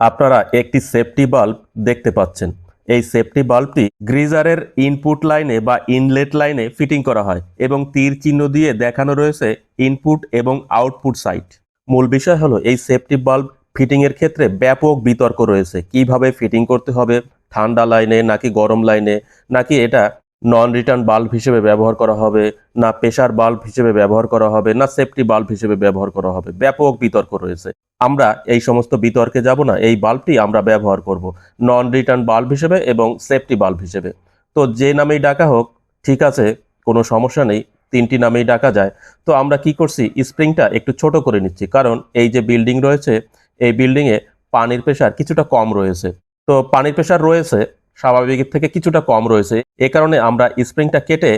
আপনারা একটি safety bulb দেখতে পাচ্ছেন। এই সেফটি বাল্বটি গ্রিজারের ইনপুট লাইনে বা ইনলেট লাইনে ফিটিং করা হয় এবং তীর চিহ্ন দিয়ে দেখানো রয়েছে ইনপুট এবং আউটপুট সাইট মূল বিষয় হলো এই সেফটি বাল্ব ফিটিং এর ক্ষেত্রে ব্যাপক বিতর্ক রয়েছে। কীভাবে ফিটিং করতে হবে? ঠান্ডা লাইনে নাকি গরম লাইনে নাকি এটা নন রিটার্ন বাল্ব হিসেবে ব্যবহার করা হবে, না প্রেশার বাল্ব হিসেবে ব্যবহার করা হবে, না সেফটি বাল্ব হিসেবে ব্যবহার করা হবে। ব্যাপক বিতর্ক রয়েছে। আমরা এই সমস্ত বিতর্কে যাব না, এই বাল্বটি আমরা ব্যবহার করব। নন রিটার্ন বাল্ব হিসেবে এবং সেফটি বাল্ব হিসেবে। তো যে নামেই ডাকা হোক, ঠিক আছে, কোনো সমস্যা নেই, তিনটি নামেই ডাকা যায়। তো আমরা কি করছি স্প্রিংটা একটু ছোট করে নিচ্ছি, কারণ এই যে বিল্ডিং রয়েছে, এই বিল্ডিংয়ে পানির প্রেশার কিছুটা কম রয়েছে। তো পানির প্রেশার রয়েছে স্বাভাবিকের থেকে কিছুটা কম রয়েছে। এ কারণে আমরা স্প্রিংটা কেটে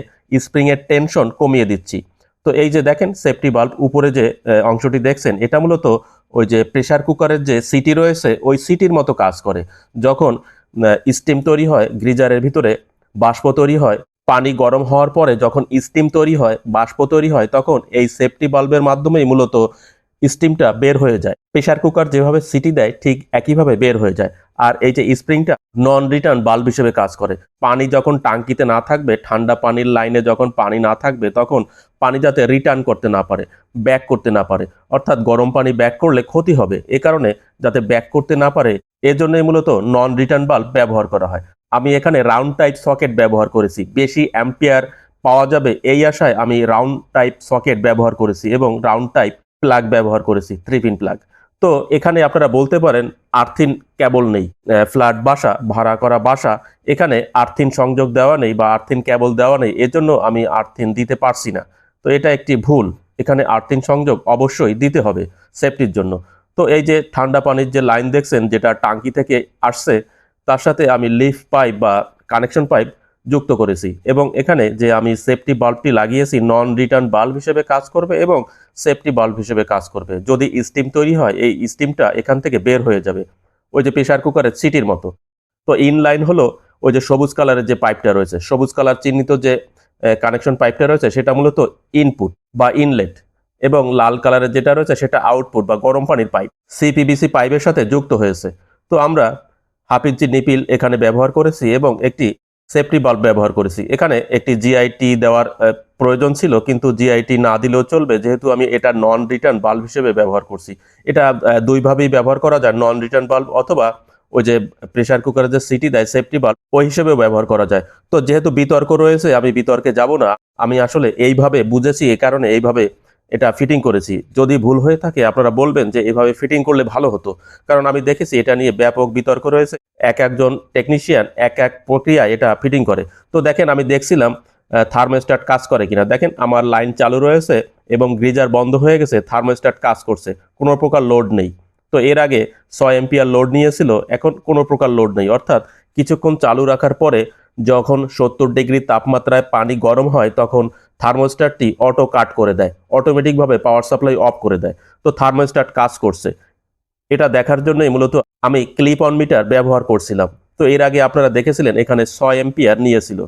স্প্রিংয়ের টেনশন কমিয়ে দিচ্ছি। তো এই যে দেখেন, সেফটি বাল্ব উপরে যে অংশটি দেখছেন, এটা মূলত ওই যে প্রেশার কুকারের যে সিটি রয়েছে, ওই সিটির মতো কাজ করে। যখন স্টিম তৈরি হয়, গ্রিজারের ভিতরে বাষ্প তৈরি হয়, পানি গরম হওয়ার পরে যখন স্টিম তৈরি হয়, বাষ্প তৈরি হয়, তখন এই সেফটি বাল্বের মাধ্যমেই মূলত স্টিমটা বের হয়ে যায়। প্রেশার কুকার যেভাবে সিটি দেয়, ঠিক একইভাবে বের হয়ে যায়। আর এই যে স্প্রিংটা নন রিটার্ন বাল্ব হিসেবে কাজ করে। পানি যখন টাঙ্কিতে না থাকবে, ঠান্ডা পানির লাইনে যখন পানি না থাকবে, তখন পানি যাতে রিটার্ন করতে না পারে ব্যাক করতে না পারে। অর্থাৎ গরম পানি ব্যাক করলে ক্ষতি হবে। এ কারণে যাতে ব্যাক করতে না পারে, এজন্যই মূলত নন রিটার্ন বাল্ব ব্যবহার করা হয়। আমি এখানে রাউন্ড টাইপ সকেট ব্যবহার করেছি। বেশি অ্যাম্পিয়ার পাওয়া যাবে এই আশায় আমি রাউন্ড টাইপ সকেট ব্যবহার করেছি এবং রাউন্ড টাইপ প্লাগ ব্যবহার করেছি থ্রি পিন প্লাগ তো এখানে আপনারা বলতে পারেন আর্থিন কেবল নেই ফ্ল্যাট বাসা, ভাড়া করা বাসা, এখানে আর্থিন সংযোগ দেওয়া নেই বা আর্থিন কেবল দেওয়া নেই, এজন্য আমি আর্থিন দিতে পারছি না। তো এটা একটি ভুল, এখানে আর্থিন সংযোগ অবশ্যই দিতে হবে সেফটির জন্য। তো এই যে ঠান্ডা পানির যে লাইন দেখছেন, যেটা টাঙ্কি থেকে আসছে, তার সাথে আমি লিফ পাইপ বা কানেকশন পাইপ যুক্ত করেছি এবং এখানে যে আমি সেফটি বাল্বটি লাগিয়েছি নন রিটার্ন বাল্ব হিসেবে কাজ করবে এবং সেফটি বাল্ব হিসেবে কাজ করবে। যদি স্টিম তৈরি হয়, এই স্টিমটা এখান থেকে বের হয়ে যাবে। ওই যে প্রেশার কুকারের সিটির মতো। তো ইনলাইন হলো ওই যে সবুজ কালারের যে পাইপটা রয়েছে। সবুজ কালার চিহ্নিত যে কানেকশন পাইপটা রয়েছে, সেটা মূলত ইনপুট বা ইনলেট এবং লাল কালারের যেটা রয়েছে, সেটা আউটপুট বা গরম পানির পাইপ সিপিবিসি পাইপের সাথে যুক্ত হয়েছে। তো আমরা হাফ ইঞ্চি নিপিল এখানে ব্যবহার করেছি এবং একটি সেফটি বাল্ব ব্যবহার করেছি। এখানে একটি জিআইটি দেওয়ার প্রয়োজন ছিল, কিন্তু জিআইটি না দিলেও চলবে, যেহেতু আমি এটা নন রিটার্ন বাল্ব হিসেবে ব্যবহার করছি। এটা দুইভাবেই ব্যবহার করা যায় নন রিটার্ন বাল্ব অথবা ওই যে প্রেশার কুকারের যে সিটি দেয় সেফটি বাল্ব, ওই হিসেবেও ব্যবহার করা যায়। তো যেহেতু বিতর্ক রয়েছে, আমি বিতর্কে যাব না। আমি আসলে এইভাবে বুঝেছি এই কারণে এইভাবে এটা ফিটিং করেছি। যদি ভুল হয়ে থাকে, আপনারা বলবেন যে এভাবে ফিটিং করলে ভালো হতো। কারণ আমি দেখেছি এটা নিয়ে ব্যাপক বিতর্ক রয়েছে। এক একজন টেকনিশিয়ান এক এক প্রক্রিয়া এটা ফিটিং করে। তো দেখেন, আমি দেখছিলাম থার্মোস্ট্যাট কাজ করে কিনা। দেখেন, আমার লাইন চালু রয়েছে এবং গ্রিজার বন্ধ হয়ে গেছে থার্মোস্ট্যাট কাজ করছে। কোনো প্রকার লোড নেই। তো এর আগে ছয় এম্পিয়ার লোড নিয়েছিল, এখন কোনো প্রকার লোড নেই। অর্থাৎ কিছুক্ষণ চালু রাখার পরে যখন সত্তর ডিগ্রি তাপমাত্রায় পানি গরম হয়, তখন থার্মোস্টারটি অটো কাট করে দেয়, অটোমেটিকভাবে পাওয়ার সাপ্লাই অফ করে দেয়। তো থার্মোস্টার কাজ করছে। এটা দেখার জন্যই মূলত আমি ক্লিপ অন মিটার ব্যবহার করছিলাম। তো এর আগে আপনারা দেখেছিলেন, এখানে ছয় এম্পিয়ার নিয়েছিল।